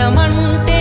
దేశమంటే